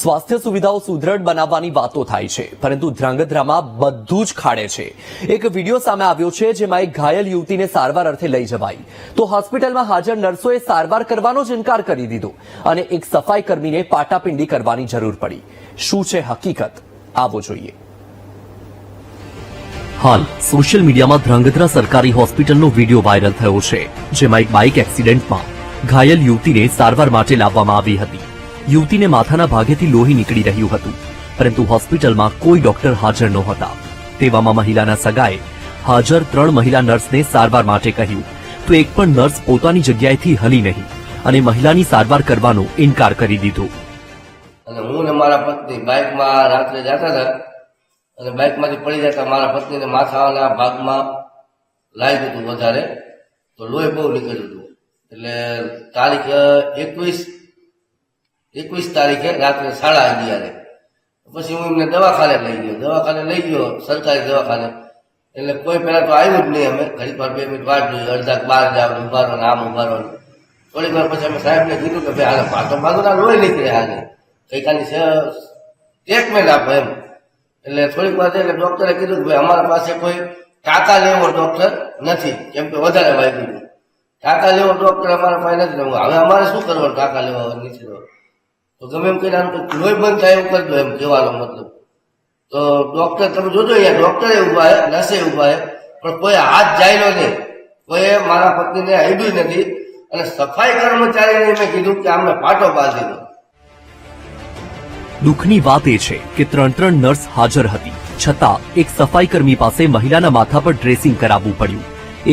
સ્વાસ્થ્ય સુવિધાઓ સુદૃઢ બનાવવાની વાતો થાય છે, પરંતુ ધ્રાંગધ્રામાં બધું જ ખાડે છે. એક વીડિયો સામે આવ્યો છે, જેમાં એક ઘાયલ યુવતીને સારવાર અર્થે લઈ જવાઈ તો હોસ્પિટલમાં હાજર નર્સોએ સારવાર કરવાનો જ ઇનકાર કરી દીધો અને એક સફાઈ કર્મીને પાટાપિંડી કરવાની જરૂર પડી. શું છે હકીકત? આવો જોઈએ. હાલ, સોશિયલ મીડિયામાં ધ્રાંગધ્રા સરકારી હોસ્પિટલનો વીડિયો વાયરલ થયો છે, જેમાં એક બાઇક એક્સિડન્ટમાં ઘાયલ યુવતીને સારવાર માટે લાવવામાં આવી હતી. યુવતીને માથાના ભાગેથી લોહી નીકળી રહ્યું હતું. પરંતુ હોસ્પિટલમાં કોઈ ડોક્ટર હાજર નહોતા. તેવામાં મહિલાના સગાએ હાજર ત્રણ મહિલા નર્સને સારવાર માટે કહ્યું, તો એક પણ નર્સ પોતાની જગ્યાએથી હલી નહીં. અને મહિલાની સારવાર કરવાનો ઇનકાર કરી દીધો. અને હું ને મારા પત્ની બાઇકમાં રાત્રે જતા હતા. અને બાઇકમાંથી પડી જતા મારા પત્નીને માથાના ભાગમાં લાગ્યું હતું વધારે. તો લોહી બહુ નીકળ્યું હતું. એટલે તારીખ એકવીસ એકવીસ તારીખે રાત્રે સાડા અગિયારે પછી હું એમને દવાખાને લઈ ગયો. દવાખાને લઈ ગયો, સરકારી દવાખાને. એટલે કોઈ પહેલા તો આવ્યું જ નહીં અમે. ઘડી પર બે મિનિટ વાટ જોઈએ અડધા બાર જાવ ઊભા રહો આમ ઊભા થોડીક વાર પછી અમે સાહેબને કીધું કે ભાઈ, હાલે, ભાતો ના લોહી નીકળે હાલે ગઈકાલની ટ્રીટમેન્ટ આપો એમ. એટલે થોડીક વાર એટલે ડોક્ટરે કીધું કે ભાઈ, અમારા પાસે કોઈ ટાંકા લેવો ડોક્ટર નથી, કેમ કે વધારે વાગ્યું. ટાંકા લેવો ડોક્ટર અમારા પાસે નથી હવે અમારે શું કરવાનું ટાંકા લેવા નથી તો ગમે એમ કહીને આમ તો લોહી બંધ થાય એવું કરજો એમ કહેવાનો મતલબ. તો ડોક્ટર તમે જોજો અહીંયા ડોક્ટરે ઊભા નર્સે ઊભા પણ કોઈ હાથ જાયલો નહીં. કોઈ મારા પત્નીને આવ્યું નથી. અને સફાઈ કર્મચારીને મેં કીધું કે આમને પાટો બાંધી દો. દુઃખની વાત એ છે કે ત્રણ ત્રણ નર્સ હાજર હતી. છતાં એક સફાઈ કર્મી પાસે મહિલાના માથા પર ડ્રેસિંગ કરાવવું પડ્યું.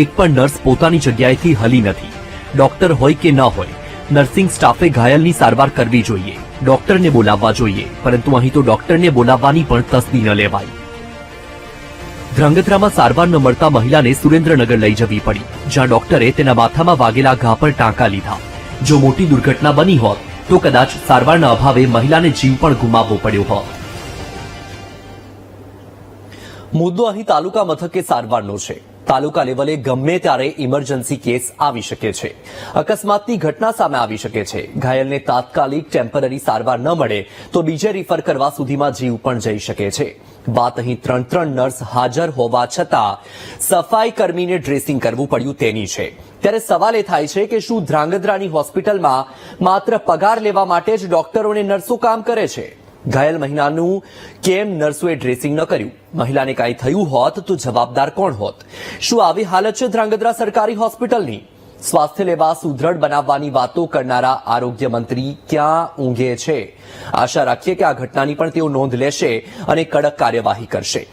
એક પણ નર્સ પોતાની જગ્યાએથી હલી નથી. ડોક્ટર હોય કે ન હોય નર્સિંગ સ્ટાફે ઘાયલની સારવાર કરવી જોઈએ. ડોક્ટરને બોલાવવા જોઈએ, પરંતુ અહીં તો ડોક્ટરને બોલાવવાની પણ તસ્દી ન લેવાઈ ધ્રાંગધ્રામાં સારવાર ન મળતા મહિલાને સુરેન્દ્રનગર લઈ જવી પડી, જ્યાં ડોક્ટરે તેના માથામાં વાગેલા ઘા પર ટાંકા લીધા. જો મોટી દુર્ઘટના બની હોત, તો કદાચ સારવારના અભાવે મહિલાને જીવ પણ ગુમાવવો પડ્યો હોત. મુદ્દો અહીં તાલુકા મથકે સારવારનો છે. તાલુકા લેવલે ગમે ત્યારે ઇમરજન્સી કેસ આવી શકે છે. અકસ્માતની ઘટના સામે આવી શકે છે. ઘાયલને તાત્કાલિક ટેમ્પરરી સારવાર ન મળે તો બીજે રિફર કરવા સુધીમાં જીવ પણ જઈ શકે છે. વાત અહીં ત્રણ ત્રણ નર્સ હાજર હોવા છતાં સફાઈ કર્મીને ડ્રેસિંગ કરવું પડ્યું તેની છે. ત્યારે સવાલ એ થાય છે કે શું ધ્રાંગધ્રાની હોસ્પિટલમાં માત્ર પગાર લેવા માટે જ ડોક્ટરો અને નર્સો કામ કરે છે? ઘાયલ મહિલાનું કેમ નર્સોએ ડ્રેસિંગ ન કર્યું? મહિલાને કાંઈ થયું હોત તો જવાબદાર કોણ હોત? શું આવી હાલત છે ધ્રાંગધ્રા સરકારી હોસ્પિટલની? સ્વાસ્થ્ય લેવા સુદ્રઢ બનાવવાની વાતો કરનારા આરોગ્ય મંત્રી ક્યાં ઊંઘે છે? આશા રાખીએ કે આ ઘટનાની પણ તેઓ નોંધ લેશે અને કડક કાર્યવાહી કરશે.